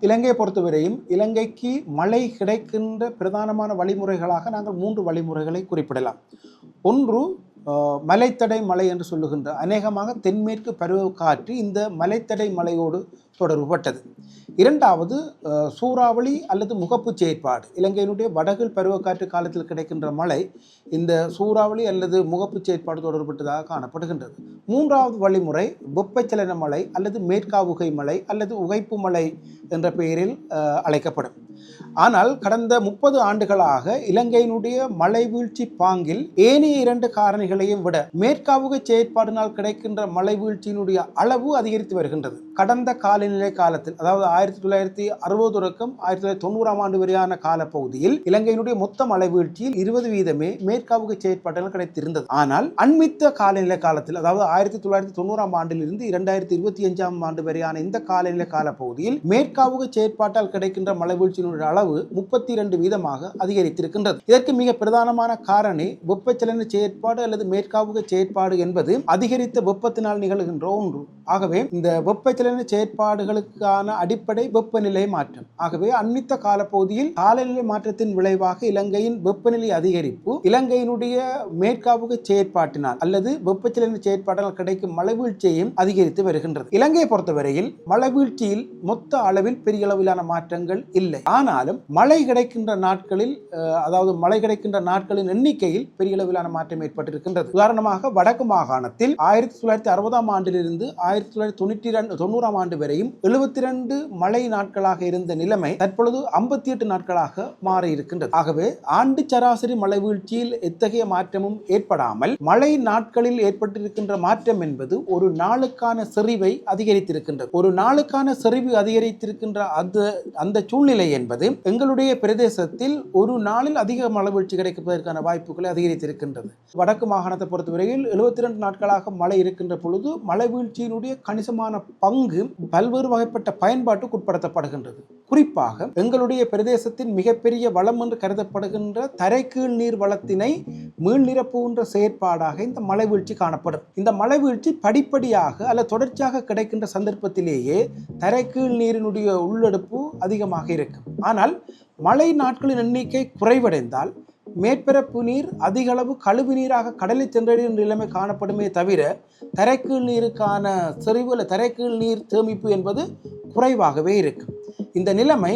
இலங்கையை பொறுத்தவரையும் இலங்கைக்கு மழை கிடைக்கின்ற பிரதானமான வழிமுறைகளாக நாங்கள் மூன்று வழிமுறைகளை குறிப்பிடலாம். ஒன்று மலைத்தடை மலை என்று சொல்லுகின்ற அநேகமாக தென்மேற்கு பருவ காற்று இந்த மலைத்தடை மலையோடு தொடர்புபட்டது. இரண்டாவது சூறாவளி அல்லது முகப்பு செயற்பாடு. இலங்கையினுடைய வடகில் பருவக்காற்று காலத்தில் கிடைக்கின்ற மழை இந்த சூறாவளி அல்லது முகப்பு செயற்பாடு தொடர்பட்டதாக காணப்படுகின்றது. மூன்றாவது வழிமுறை வெப்பச்சலன மலை அல்லது மேற்காவுகை மலை அல்லது உகைப்பு மலை என்ற பெயரில் அழைக்கப்படும். ஆனால் கடந்த முப்பது ஆண்டுகளாக இலங்கையினுடைய மழை வீழ்ச்சி பாங்கில் ஏனைய இரண்டு காரணிகளையும் விட மேற்காவுக செயற்பாடினால் கிடைக்கின்ற மழை வீழ்ச்சியினுடைய அளவு அதிகரித்து வருகின்றது. கடந்த காலநிலை காலத்தில் அதாவது ஆயிரத்தி தொள்ளாயிரத்தி அறுபது தொடக்கம் ஆயிரத்தி தொள்ளாயிரத்தி தொண்ணூறாம் ஆண்டு வரையான காலப்பகுதியில் இலங்கையினுடைய மொத்த மழை வீழ்ச்சியில் இருபது வீதமே மேற்காவுக செயற்பாடுகள் கிடைத்திருந்தது. ஆனால் அண்மித்த காலநிலை காலத்தில் அதாவது ஆயிரத்தி தொள்ளாயிரத்தி தொண்ணூறாம் ஆண்டிலிருந்து இரண்டாயிரத்தி இருபத்தி அஞ்சாம் ஆண்டு வரையான இந்த காலநிலை காலப்பகுதியில் மேற்காவுக செயற்பாட்டால் கிடைக்கின்ற மழை வீழ்ச்சியினுடைய அளவு முப்பத்தி இரண்டு வீதமாக அதிகரித்திருக்கின்றது. இதற்கு மிக பிரதானமான காரணி வெப்பச்சலன செயற்பாடு அல்லது மேற்காவுக செயற்பாடு என்பது அதிகரித்த வெப்பத்தினால் நிகழ்கின்ற ஒன்று. ஆகவே இந்த வெப்பச்சலன செயற்பாடுகளுக்கான அடிப்படை வெப்பநிலை மாற்றம். ஆகவே அண்மித்த காலப்பகுதியில் காலநிலை மாற்றத்தின் விளைவாக இலங்கையின் வெப்பநிலை அதிகரிப்பு இலங்கையினுடைய மேற்காவுக செயற்பாட்டினால் அல்லது வெப்பச்சலன செயற்பாட்டினால் கிடைக்கும் மழைவீழ்ச்சியையும் அதிகரித்து வருகின்றது. இலங்கையை பொறுத்தவரையில் மழைவீழ்ச்சியில் மொத்த அளவில் பெரிய அளவிலான மாற்றங்கள் இல்லை. ஆனாலும் மழை கிடைக்கின்ற நாட்களில் அதாவது மழை கிடைக்கின்ற நாட்களின் எண்ணிக்கையில் பெரிய அளவிலான மாற்றம் ஏற்பட்டிருக்கின்றது. உதாரணமாக வடக்கு மாகாணத்தில் ஆயிரத்தி தொள்ளாயிரத்தி அறுபதாம் ஆண்டிலிருந்து ஆயிரத்தி தொள்ளாயிரத்தி தொண்ணூற்றி ரெண்டு தொண்ணூறாம் ஆண்டு வரையும் எழுபத்தி ரெண்டு மழை நாட்களாக இருந்த நிலைமை தற்பொழுது ஐம்பத்தி எட்டு நாட்களாக மாறி இருக்கின்றது ஆகவே ஆண்டு சராசரி மழை வீழ்ச்சியில் எத்தகைய மாற்றமும் ஏற்படாமல் மழை நாட்களில் ஏற்பட்டிருக்கின்ற மாற்றம் என்பது ஒரு நாளுக்கான செறிவை அதிகரித்திருக்கின்றது. ஒரு நாளுக்கான செறிவு அதிகரித்திருக்கின்ற அந்த அந்த சூழ்நிலை என்பது எங்களுடைய பிரதேசத்தில் ஒரு நாளில் அதிக மழை வீழ்ச்சி கிடைப்பதற்கான வாய்ப்புகளை அதிகரித்திருக்கின்றது. வடக்கு மாகாணத்தை பொறுத்தவரையில் எழுபத்தி ரெண்டு நாட்களாக மழை இருக்கின்ற பொழுது மழை வீழ்ச்சியினுடைய கணிசமான பங்கு பல்வேறு வகைப்பட்ட பயன்பாட்டுக்கு உட்படுத்தப்படுகின்றது. குறிப்பாக எங்களுடைய பிரதேசத்தின் மிகப்பெரிய வளம் என்று கருதப்படுகின்ற தரைக்கீழ் நீர் வளத்தினை மீள் நிரப்புகின்ற செயற்பாடாக இந்த மழை வீழ்ச்சி காணப்படும். இந்த மழை வீழ்ச்சி படிப்படியாக அல்ல தொடர்ச்சியாக கிடைக்கின்ற சந்தர்ப்பத்திலேயே தரைக்கீழ் நீரினுடைய உள்ளெடுப்பு அதிகமாக இருக்கும். ஆனால் மழை நாட்களின் எண்ணிக்கை குறைவடைந்தால் மேற்பரப்பு நீர் அதிக அளவு கழிவு நீராக கடலை சென்றடையும் நிலைமை காணப்படுமே தவிர தரைக்கீழ் நீருக்கான செறிவு அல்ல தரைக்கீழ் நீர் சேமிப்பு என்பது குறைவாகவே இருக்கும். இந்த நிலைமை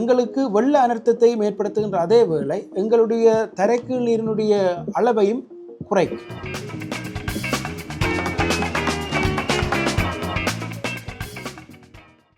எங்களுக்கு வெள்ள அனர்த்தத்தையும் ஏற்படுத்துகின்ற அதே வேளை எங்களுடைய தரைக்கீழ் நீரினுடைய அளவையும் குறைக்கும்.